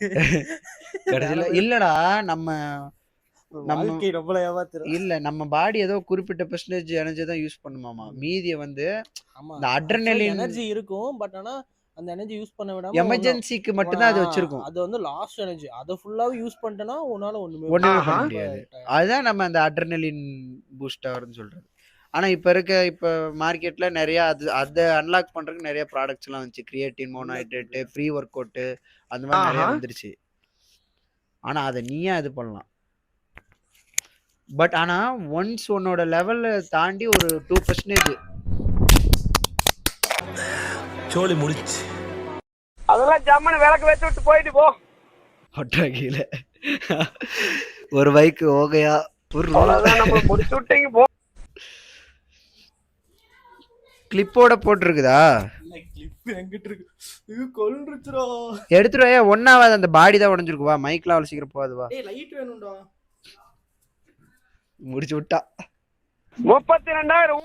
கடைசியில இல்லடா நம்ம நம்ம- வாழ்க்கை நம்மள ஏமாத்துறோம் இல்ல நம்ம பாடி ஏதோ குறிப்பிட்ட பெர்சன்டேஜ் எனர்ஜி தான் யூஸ் பண்ணுமாமா. மீதியை வந்து இந்த adrenaline- எனர்ஜி இருக்கும் பட் ஆனா அந்த எனர்ஜி யூஸ் பண்ண விடாம எமர்ஜென்சிக்கு மட்டும்தான் அது ஒண்ணும்- வச்சிருக்கும். அது வந்து லாஸ்ட் எனர்ஜி அதை ஃபுல்லாவே யூஸ் பண்ணிட்டேன்னா உன்னால ஒண்ணுமே ஒண்ணுமே பண்ண முடியாது. அதுதான் நம்ம அந்த அட்ரனலின் பூஸ்ட் ஆகுதுன்னு சொல்றது. ஆனா இப்ப இருக்க இப்ப மார்க்கெட்ல நிறைய அது அதை அன்லாக் பண்றதுக்கு நிறைய ப்ராடக்ட்ஸ் எல்லாம் வந்துச்சு. Creatine monohydrate free workout அந்த மாதிரி நிறைய. வந்துருச்சு. ஆனா அதை நீயே இது பண்ணலாம். பட் ஆனா ஒன்ஸ் உன்னோட லெவல்ல தாண்டி ஒரு டூ பர்சன்டேஜ் சோலி முடிச்சு. அதெல்லாம் ஜம்முன்னு விளக்கு வச்சு விட்டு போயிட்டு போ. ஒரு பைக் ஓகையா ஒரு முடிச்சு விட்டீங்க போ. கிளிப்போட போட்டிருக்குதா? எடுத்துருவா ஒன்னாவது அந்த பாடி தான் உடஞ்சிருக்கு வா மைக்ல அவ்வளவு சீக்கிரம் போகாது வா டேய் லைட் வேணும்டா. முடிச்சு விட்டா. முப்பத்தி ரெண்டாயிரம்